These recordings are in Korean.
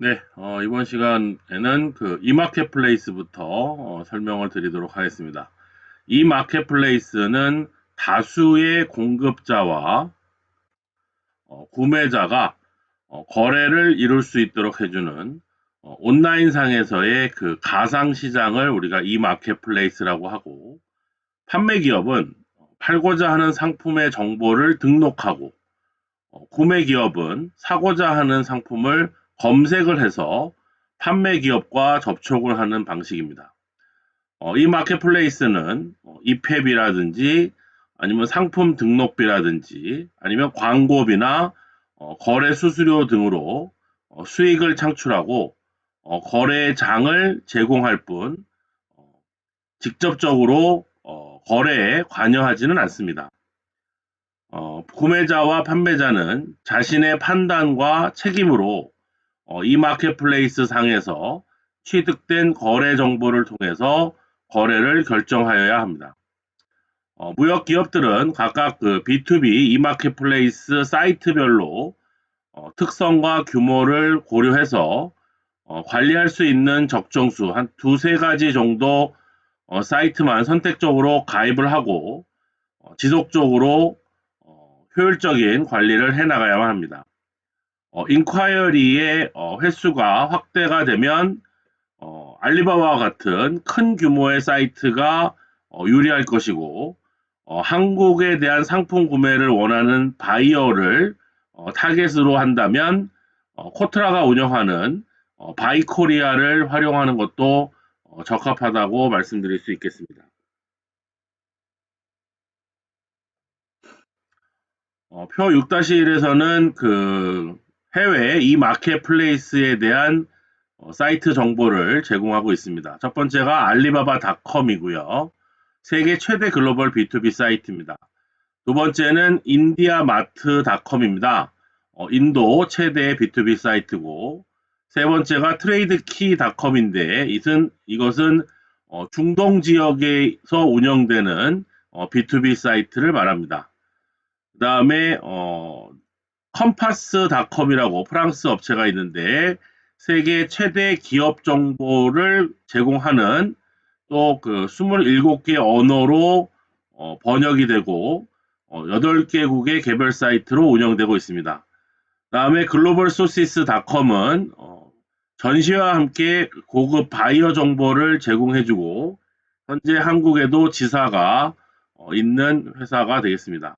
네, 어, 이번 시간에는 그 이마켓플레이스부터 어, 설명을 드리도록 하겠습니다. 이 마켓플레이스는 다수의 공급자와 어, 구매자가 어, 거래를 이룰 수 있도록 해주는 어, 온라인상에서의 그 가상 시장을 우리가 이 마켓플레이스라고 하고 판매 기업은 팔고자 하는 상품의 정보를 등록하고 어, 구매 기업은 사고자 하는 상품을 검색을 해서 판매 기업과 접촉을 하는 방식입니다. 어, 이 마켓플레이스는 어, 입회비라든지 아니면 상품 등록비라든지 아니면 광고비나 어, 거래 수수료 등으로 어, 수익을 창출하고 어, 거래장을 제공할 뿐 어, 직접적으로 어, 거래에 관여하지는 않습니다. 어, 구매자와 판매자는 자신의 판단과 책임으로 어, 이 마켓플레이스 상에서 취득된 거래 정보를 통해서 거래를 결정하여야 합니다. 어, 무역 기업들은 각각 그 B2B 이 마켓플레이스 사이트별로 어, 특성과 규모를 고려해서 어, 관리할 수 있는 적정수 한 두세 가지 정도 어, 사이트만 선택적으로 가입을 하고 어, 지속적으로 어, 효율적인 관리를 해 나가야만 합니다. 어, 인콰이어리의 어, 횟수가 확대가 되면 어, 알리바바와 같은 큰 규모의 사이트가 어, 유리할 것이고 어, 한국에 대한 상품 구매를 원하는 바이어를 어, 타겟으로 한다면 어, 코트라가 운영하는 어, 바이코리아를 활용하는 것도 어, 적합하다고 말씀드릴 수 있겠습니다. 어, 표 6-1에서는 그 해외 이 마켓플레이스에 대한 어, 사이트 정보를 제공하고 있습니다. 첫 번째가 알리바바닷컴이고요. 세계 최대 글로벌 B2B 사이트입니다. 두 번째는 인디아마트닷컴입니다. 어, 인도 최대 B2B 사이트고 세 번째가 트레이드키닷컴인데 이것은, 이것은 어, 중동 지역에서 운영되는 어, B2B 사이트를 말합니다. 그 다음에 어, 컴파스닷컴이라고 프랑스 업체가 있는데 세계 최대 기업 정보를 제공하는 또 그 27개 언어로 어, 번역이 되고 어, 8개국의 개별 사이트로 운영되고 있습니다. 다음에 글로벌 소시스닷컴은 어, 전시와 함께 고급 바이어 정보를 제공해주고 현재 한국에도 지사가 어, 있는 회사가 되겠습니다.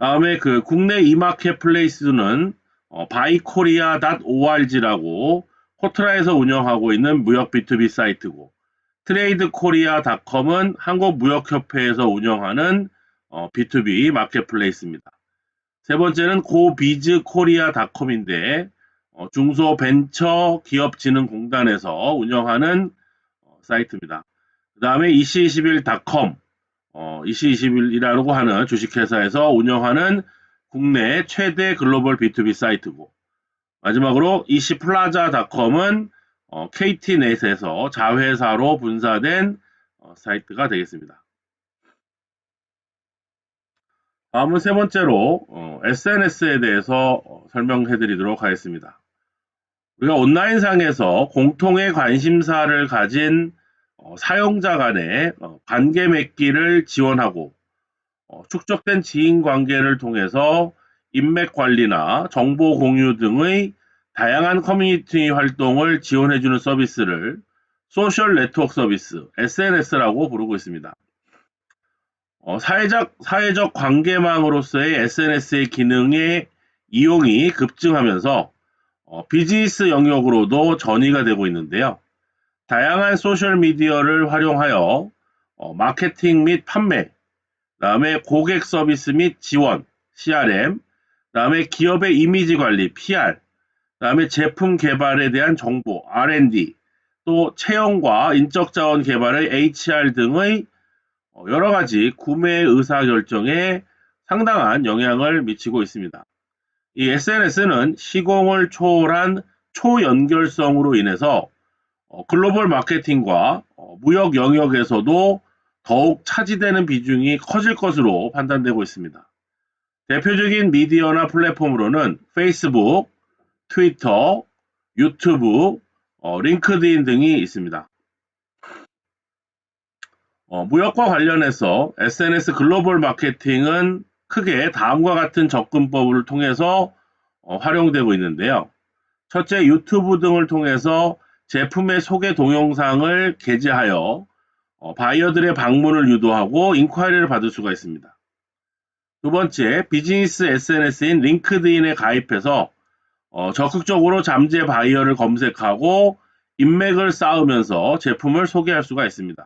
다음에 그 국내 이마켓 플레이스는 어, 바이코리아.org라고 코트라에서 운영하고 있는 무역 B2B 사이트고 트레이드코리아닷컴은 한국무역협회에서 운영하는 어, B2B 마켓플레이스입니다. 세 번째는 고비즈코리아닷컴인데 어, 중소벤처기업진흥공단에서 운영하는 어, 사이트입니다. 그 다음에 2021.com 어, 2021이라고 하는 주식회사에서 운영하는 국내 최대 글로벌 B2B 사이트고 마지막으로 이시플라자닷컴은 어, KT넷에서 자회사로 분사된 어, 사이트가 되겠습니다. 다음은 세 번째로 어, SNS에 대해서 어, 설명해 드리도록 하겠습니다. 우리가 온라인상에서 공통의 관심사를 가진 어, 사용자 간의 어, 관계 맺기를 지원하고 어, 축적된 지인 관계를 통해서 인맥 관리나 정보 공유 등의 다양한 커뮤니티 활동을 지원해주는 서비스를 소셜 네트워크 서비스 SNS라고 부르고 있습니다. 어, 사회적, 사회적 관계망으로서의 SNS의 기능의 이용이 급증하면서 어, 비즈니스 영역으로도 전이가 되고 있는데요. 다양한 소셜 미디어를 활용하여 어, 마케팅 및 판매, 다음에 고객 서비스 및 지원, CRM, 다음에 기업의 이미지 관리, PR, 다음에 제품 개발에 대한 정보, R&D, 또 채용과 인적 자원 개발의 HR 등의 어, 여러 가지 구매 의사 결정에 상당한 영향을 미치고 있습니다. 이 SNS는 시공을 초월한 초연결성으로 인해서 어, 글로벌 마케팅과 어, 무역 영역에서도 더욱 차지되는 비중이 커질 것으로 판단되고 있습니다. 대표적인 미디어나 플랫폼으로는 페이스북, 트위터, 유튜브, 어, 링크드인 등이 있습니다. 어, 무역과 관련해서 SNS 글로벌 마케팅은 크게 다음과 같은 접근법을 통해서 어, 활용되고 있는데요. 첫째, 유튜브 등을 통해서 제품의 소개 동영상을 게재하여 어, 바이어들의 방문을 유도하고 인콰이리를 받을 수가 있습니다. 두 번째, 비즈니스 SNS인 링크드인에 가입해서 어, 적극적으로 잠재 바이어를 검색하고 인맥을 쌓으면서 제품을 소개할 수가 있습니다.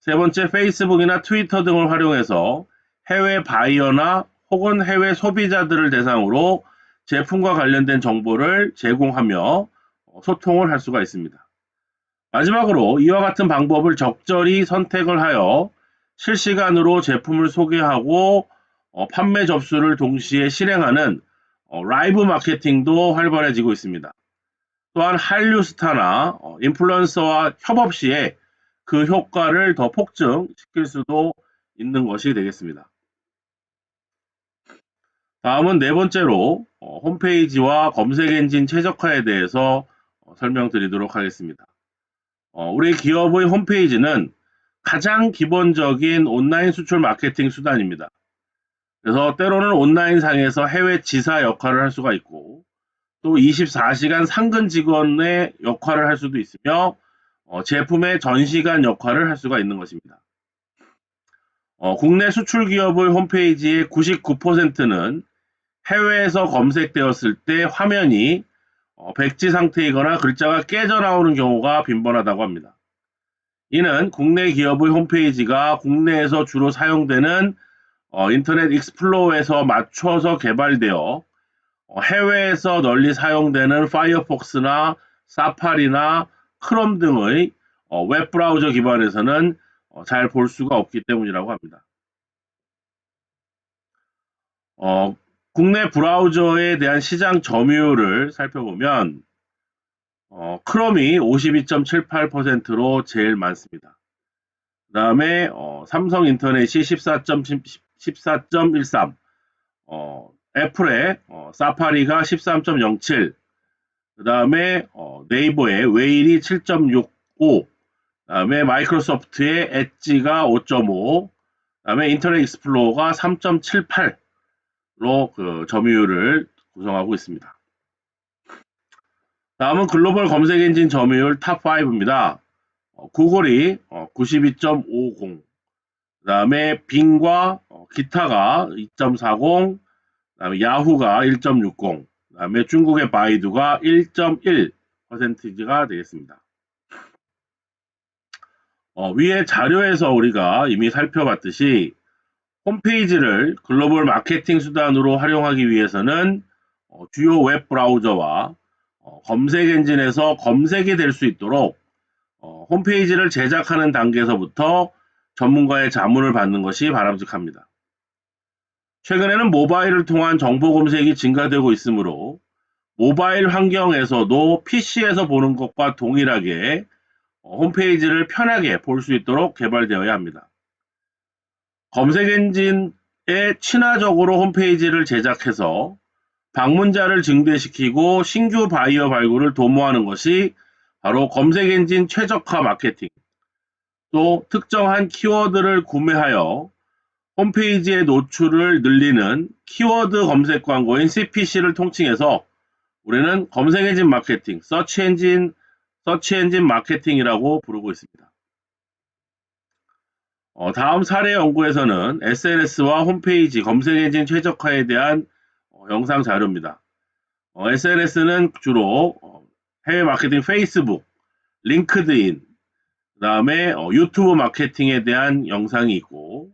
세 번째, 페이스북이나 트위터 등을 활용해서 해외 바이어나 혹은 해외 소비자들을 대상으로 제품과 관련된 정보를 제공하며 어, 소통을 할 수가 있습니다. 마지막으로 이와 같은 방법을 적절히 선택을 하여 실시간으로 제품을 소개하고 어, 판매 접수를 동시에 실행하는 어, 라이브 마케팅도 활발해지고 있습니다. 또한 한류 스타나 어, 인플루언서와 협업 시에 그 효과를 더 폭증시킬 수도 있는 것이 되겠습니다. 다음은 네 번째로 어, 홈페이지와 검색 엔진 최적화에 대해서 어, 설명드리도록 하겠습니다. 어, 우리 기업의 홈페이지는 가장 기본적인 온라인 수출 마케팅 수단입니다. 그래서 때로는 온라인 상에서 해외 지사 역할을 할 수가 있고 또 24시간 상근 직원의 역할을 할 수도 있으며 어, 제품의 전시관 역할을 할 수가 있는 것입니다. 어, 국내 수출 기업의 홈페이지의 99%는 해외에서 검색되었을 때 화면이 어, 백지 상태이거나 글자가 깨져 나오는 경우가 빈번하다고 합니다. 이는 국내 기업의 홈페이지가 국내에서 주로 사용되는 어, 인터넷 익스플로어에서 맞춰서 개발되어 어, 해외에서 널리 사용되는 파이어폭스나 사파리나 크롬 등의 어, 웹 브라우저 기반에서는 어, 잘볼 수가 없기 때문이라고 합니다. 어, 국내 브라우저에 대한 시장 점유율을 살펴보면 어, 크롬이 52.78%로 제일 많습니다. 그 다음에 어, 삼성 인터넷이 14.13, 어, 애플의 어, 사파리가 13.07, 그 다음에 어, 네이버의 웨일이 7.65, 그 다음에 마이크로소프트의 엣지가 5.5, 그 다음에 인터넷 익스플로어가 3.78, 로 그 점유율을 구성하고 있습니다. 다음은 글로벌 검색 엔진 점유율 탑 5입니다. 어, 구글이 어, 92.50, 그 다음에 빙과 어, 기타가 2.40, 그 다음에 야후가 1.60, 그 다음에 중국의 바이두가 1.1%가 되겠습니다. 어, 위에 자료에서 우리가 이미 살펴봤듯이 홈페이지를 글로벌 마케팅 수단으로 활용하기 위해서는 어, 주요 웹 브라우저와 어, 검색 엔진에서 검색이 될 수 있도록 어, 홈페이지를 제작하는 단계에서부터 전문가의 자문을 받는 것이 바람직합니다. 최근에는 모바일을 통한 정보 검색이 증가되고 있으므로 모바일 환경에서도 PC에서 보는 것과 동일하게 홈페이지를 편하게 볼 수 있도록 개발되어야 합니다. 검색 엔진에 친화적으로 홈페이지를 제작해서 방문자를 증대시키고 신규 바이어 발굴을 도모하는 것이 바로 검색 엔진 최적화 마케팅. 또 특정한 키워드를 구매하여 홈페이지의 노출을 늘리는 키워드 검색 광고인 CPC를 통칭해서 우리는 검색 엔진 마케팅, 서치 엔진, 서치 엔진 마케팅이라고 부르고 있습니다. 어, 다음 사례 연구에서는 SNS와 홈페이지 검색 엔진 최적화에 대한 어, 영상 자료입니다. 어, SNS는 주로 어, 해외 마케팅 페이스북, 링크드인, 그 다음에 어, 유튜브 마케팅에 대한 영상이 있고,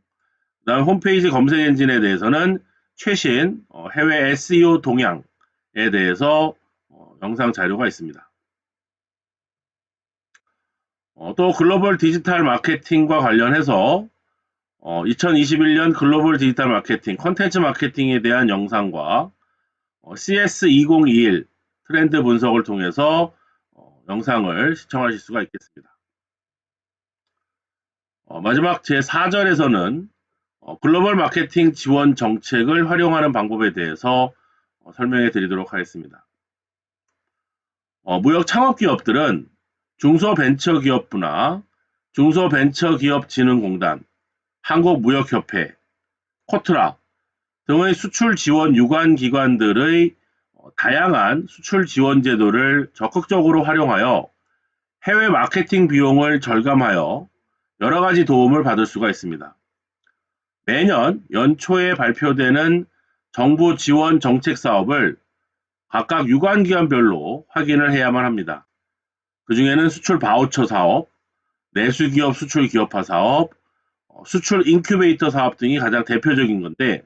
그 다음 홈페이지 검색 엔진에 대해서는 최신 어, 해외 SEO 동향에 대해서 영상 자료가 있습니다. 어, 또 글로벌 디지털 마케팅과 관련해서 어, 2021년 글로벌 디지털 마케팅, 컨텐츠 마케팅에 대한 영상과 어, CS2021 트렌드 분석을 통해서 어, 영상을 시청하실 수가 있겠습니다. 어, 마지막 제4절에서는 어, 글로벌 마케팅 지원 정책을 활용하는 방법에 대해서 어, 설명해 드리도록 하겠습니다. 어, 무역 창업 기업들은 중소벤처기업부나 중소벤처기업진흥공단, 한국무역협회, 코트라 등의 수출 지원 유관 기관들의 어, 다양한 수출 지원 제도를 적극적으로 활용하여 해외 마케팅 비용을 절감하여 여러 가지 도움을 받을 수가 있습니다. 매년 연초에 발표되는 정부 지원 정책 사업을 각각 유관 기관별로 확인을 해야만 합니다. 그 중에는 수출 바우처 사업, 내수기업 수출 기업화 사업, 어, 수출 인큐베이터 사업 등이 가장 대표적인 건데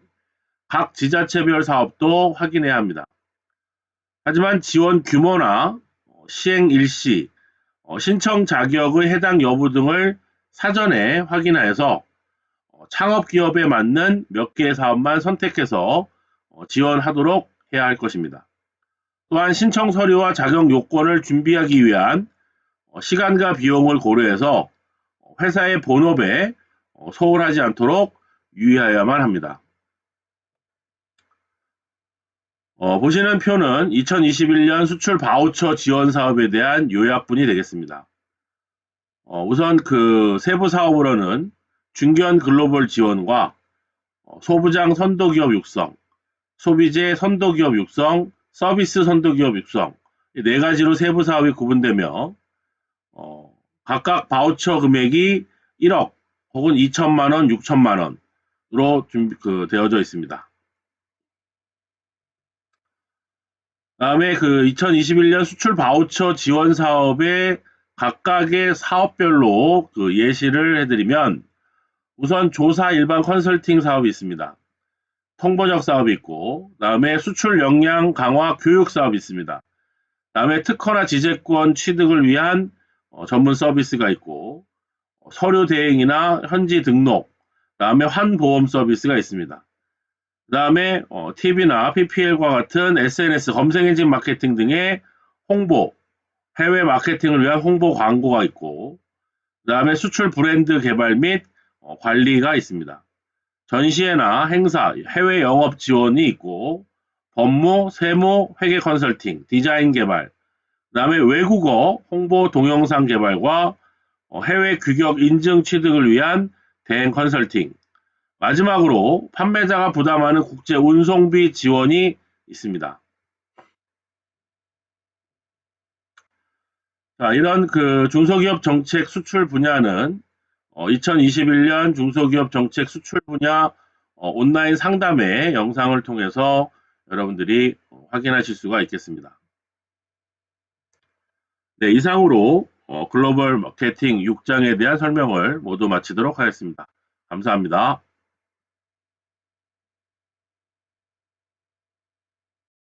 각 지자체별 사업도 확인해야 합니다. 하지만 지원 규모나 어, 시행 일시, 어, 신청 자격의 해당 여부 등을 사전에 확인하여서 어, 창업 기업에 맞는 몇 개의 사업만 선택해서 어, 지원하도록 해야 할 것입니다. 또한 신청 서류와 자격 요건을 준비하기 위한 어, 시간과 비용을 고려해서 회사의 본업에 어, 소홀하지 않도록 유의하여야만 합니다. 어, 보시는 표는 2021년 수출 바우처 지원 사업에 대한 요약분이 되겠습니다. 어, 우선 그 세부 사업으로는 중견 글로벌 지원과 어, 소부장 선도기업 육성, 소비재 선도기업 육성, 서비스 선도기업 육성 이네 가지로 세부 사업이 구분되며 어, 각각 바우처 금액이 1억 혹은 2천만 원, 6천만 원으로 준비 그 되어져 있습니다. 다음에 그 2021년 수출 바우처 지원 사업의 각각의 사업별로 그 예시를 해드리면 우선 조사 일반 컨설팅 사업이 있습니다. 통번역 사업이 있고, 다음에 수출 역량 강화 교육 사업이 있습니다. 다음에 특허나 지재권 취득을 위한 어, 전문 서비스가 있고, 어, 서류 대행이나 현지 등록, 다음에 환보험 서비스가 있습니다. 그 다음에 어, TV나 PPL과 같은 SNS 검색 엔진 마케팅 등의 홍보, 해외 마케팅을 위한 홍보 광고가 있고, 그 다음에 수출 브랜드 개발 및 어, 관리가 있습니다. 전시회나 행사, 해외 영업 지원이 있고, 법무, 세무, 회계 컨설팅, 디자인 개발, 그 다음에 외국어, 홍보 동영상 개발과 어, 해외 규격 인증 취득을 위한 대행 컨설팅, 마지막으로 판매자가 부담하는 국제 운송비 지원이 있습니다. 자, 이런 그 중소기업 정책 수출 분야는 어, 2021년 중소기업 정책 수출 분야 어, 온라인 상담회 영상을 통해서 여러분들이 어, 확인하실 수가 있겠습니다. 네, 이상으로 어, 글로벌 마케팅 6장에 대한 설명을 모두 마치도록 하겠습니다. 감사합니다.